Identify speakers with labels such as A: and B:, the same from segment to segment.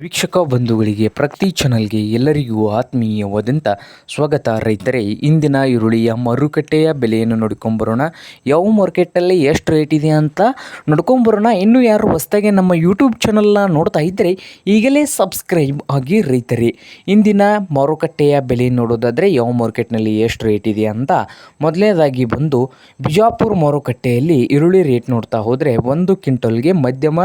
A: ವೀಕ್ಷಕ ಬಂಧುಗಳಿಗೆ ಪ್ರಗತಿ ಚಾನಲ್ಗೆ ಎಲ್ಲರಿಗೂ ಆತ್ಮೀಯವಾದಂಥ ಸ್ವಾಗತ. ರೈತರೇ, ಇಂದಿನ ಈರುಳ್ಳಿಯ ಮಾರುಕಟ್ಟೆಯ ಬೆಲೆಯನ್ನು ನೋಡ್ಕೊಂಬರೋಣ ಯಾವ ಮಾರ್ಕೆಟಲ್ಲಿ ಎಷ್ಟು ರೇಟ್ ಇದೆ ಅಂತ ನೋಡ್ಕೊಂಬರೋಣ ಇನ್ನೂ ಯಾರು ಹೊಸದಾಗೆ ನಮ್ಮ ಯೂಟ್ಯೂಬ್ ಚಾನಲ್ನ ನೋಡ್ತಾ ಇದ್ದರೆ ಈಗಲೇ ಸಬ್ಸ್ಕ್ರೈಬ್ ಆಗಿ ರೈತರೇ. ಇಂದಿನ ಮಾರುಕಟ್ಟೆಯ ಬೆಲೆ ನೋಡೋದಾದರೆ ಯಾವ ಮಾರ್ಕೆಟ್ನಲ್ಲಿ ಎಷ್ಟು ರೇಟ್ ಇದೆ ಅಂತ ಮೊದಲನೇದಾಗಿ ಬಂದು ಬಿಜಾಪುರ ಮಾರುಕಟ್ಟೆಯಲ್ಲಿ ಈರುಳ್ಳಿ ರೇಟ್ ನೋಡ್ತಾ ಹೋದರೆ ಒಂದು ಕ್ವಿಂಟಲ್ಗೆ ಮಧ್ಯಮ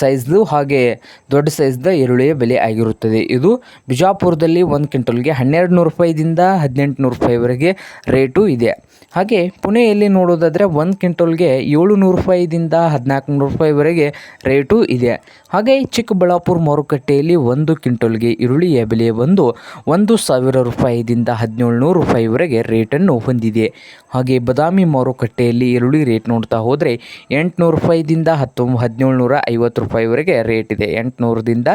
A: ಸೈಜ್ದು ಹಾಗೆ ದೊಡ್ಡ ಸೈಜ್ದ ಈರುಳ್ಳಿಯ ಬೆಲೆ ಆಗಿರುತ್ತದೆ. ಇದು ಬಿಜಾಪುರದಲ್ಲಿ ಒಂದು ಕ್ವಿಂಟಲ್ಗೆ ಹನ್ನೆರಡು ನೂರು ರೂಪಾಯಿದಿಂದ ಹದಿನೆಂಟು ನೂರು ರೂಪಾಯಿವರೆಗೆ ರೇಟು ಇದೆ. ಹಾಗೆ ಪುಣೆಯಲ್ಲಿ ನೋಡೋದಾದರೆ ಒಂದು ಕ್ವಿಂಟಲ್ಗೆ ಏಳು ನೂರು ರೂಪಾಯಿದಿಂದ ಹದಿನಾಲ್ಕು ನೂರು ರೂಪಾಯಿವರೆಗೆ ರೇಟು ಇದೆ. ಹಾಗೆ ಚಿಕ್ಕಬಳ್ಳಾಪುರ ಮಾರುಕಟ್ಟೆಯಲ್ಲಿ ಒಂದು ಕ್ವಿಂಟಲ್ಗೆ ಈರುಳ್ಳಿಯ ಬೆಲೆ ಬಂದು ಒಂದು ಸಾವಿರ ರೂಪಾಯಿದಿಂದ ಹದಿನೇಳು ನೂರು ರೂಪಾಯಿವರೆಗೆ ರೇಟನ್ನು ಹೊಂದಿದೆ. ಹಾಗೆ ಬದಾಮಿ ಮಾರುಕಟ್ಟೆಯಲ್ಲಿ ಈರುಳ್ಳಿ ರೇಟ್ ನೋಡ್ತಾ ಹೋದರೆ ಎಂಟುನೂರು ರೂಪಾಯಿದಿಂದ ಹತ್ತೊಂಬ ಹದಿನೇಳು ನೂರ ಐವತ್ತು ರೂಪಾಯಿವರೆಗೆ ರೇಟ್ ಇದೆ. ಎಂಟುನೂರದಿಂದ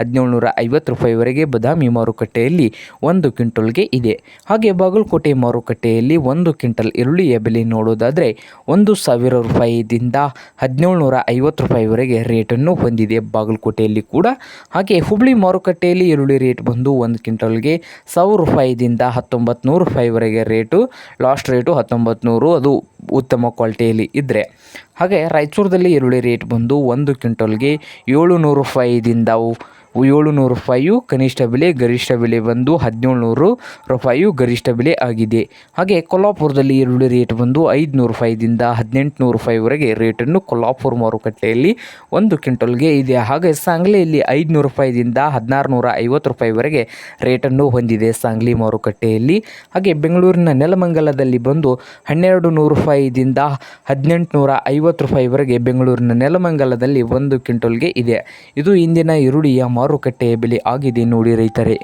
A: ಹದಿನೇಳು ನೂರ ಐವತ್ತು ರೂಪಾಯಿವರೆಗೆ ಬದಾಮಿ ಮಾರುಕಟ್ಟೆಯಲ್ಲಿ ಒಂದು ಕ್ವಿಂಟಲ್ಗೆ ಇದೆ. ಹಾಗೆ ಬಾಗಲಕೋಟೆ ಮಾರುಕಟ್ಟೆಯಲ್ಲಿ ಒಂದು ಕ್ವಿಂಟಲ್ ಈರುಳ್ಳಿಯ ಬೆಲೆ ನೋಡೋದಾದರೆ ಒಂದು ಸಾವಿರ ರೂಪಾಯಿದಿಂದ ಹದಿನೇಳು ನೂರ ಐವತ್ತು ರೂಪಾಯಿವರೆಗೆ ರೇಟನ್ನು ಹೊಂದಿದೆ ಬಾಗಲಕೋಟೆಯಲ್ಲಿ ಕೂಡ. ಹಾಗೆ ಹುಬ್ಳಿ ಮಾರುಕಟ್ಟೆಯಲ್ಲಿ ಈರುಳ್ಳಿ ರೇಟ್ ಬಂದು ಒಂದು ಕ್ವಿಂಟಲ್ಗೆ ಸಾವಿರ ರೂಪಾಯಿದಿಂದ ಹತ್ತೊಂಬತ್ತು ನೂರು ರೂಪಾಯಿವರೆಗೆ ರೇಟು, ಲಾಸ್ಟ್ ರೇಟು ಹತ್ತೊಂಬತ್ತು ನೂರು ಅದು ಉತ್ತಮ ಕ್ವಾಲಿಟಿಯಲ್ಲಿ ಇದ್ದರೆ ಹಾಗೆ ರಾಯಚೂರದಲ್ಲಿ ಈರುಳ್ಳಿ ರೇಟ್ ಬಂದು ಒಂದು ಕ್ವಿಂಟಲ್ಗೆ ಏಳು ನೂರು ರೂಪಾಯಿದಿಂದ ಅವು ಏಳು ನೂರು ರೂಪಾಯಿಯು ಕನಿಷ್ಠ ಬೆಲೆ, ಗರಿಷ್ಠ ಬೆಲೆ ಬಂದು ಹದಿನೇಳುನೂರು ರೂಪಾಯಿಯು ಗರಿಷ್ಠ ಬೆಲೆ ಆಗಿದೆ. ಹಾಗೆ ಕೊಲ್ಲಾಪುರದಲ್ಲಿ ಈರುಳ್ಳಿ ರೇಟ್ ಬಂದು ಐದುನೂರು ರೂಪಾಯಿದಿಂದ ಹದಿನೆಂಟುನೂರು ರೂಪಾಯಿವರೆಗೆ ರೇಟನ್ನು ಕೊಲ್ಲಾಪುರ ಮಾರುಕಟ್ಟೆಯಲ್ಲಿ ಒಂದು ಕ್ವಿಂಟಲ್ಗೆ ಇದೆ. ಹಾಗೆ ಸಾಂಗ್ಲಿಯಲ್ಲಿ ಐದುನೂರು ರೂಪಾಯಿದಿಂದ ಹದಿನಾರು ನೂರ ಐವತ್ತು ರೂಪಾಯಿವರೆಗೆ ರೇಟನ್ನು ಹೊಂದಿದೆ ಸಾಂಗ್ಲಿ ಮಾರುಕಟ್ಟೆಯಲ್ಲಿ. ಹಾಗೆ ಬೆಂಗಳೂರಿನ ನೆಲಮಂಗಲದಲ್ಲಿ ಬಂದು ಹನ್ನೆರಡು ನೂರು ರೂಪಾಯಿದಿಂದ ಹದಿನೆಂಟುನೂರ ಐವತ್ತು ರೂಪಾಯಿವರೆಗೆ ಬೆಂಗಳೂರಿನ ನೆಲಮಂಗಲದಲ್ಲಿ ಒಂದು ಕ್ವಿಂಟಲ್ಗೆ ಇದೆ. ಇದು ಇಂದಿನ ಈರುಳ್ಳಿಯ ಮಾರುಕಟ್ಟೆಯ ಬೆಲೆ ಆಗಿದೆ ನೋಡಿ ರೈತರೇ.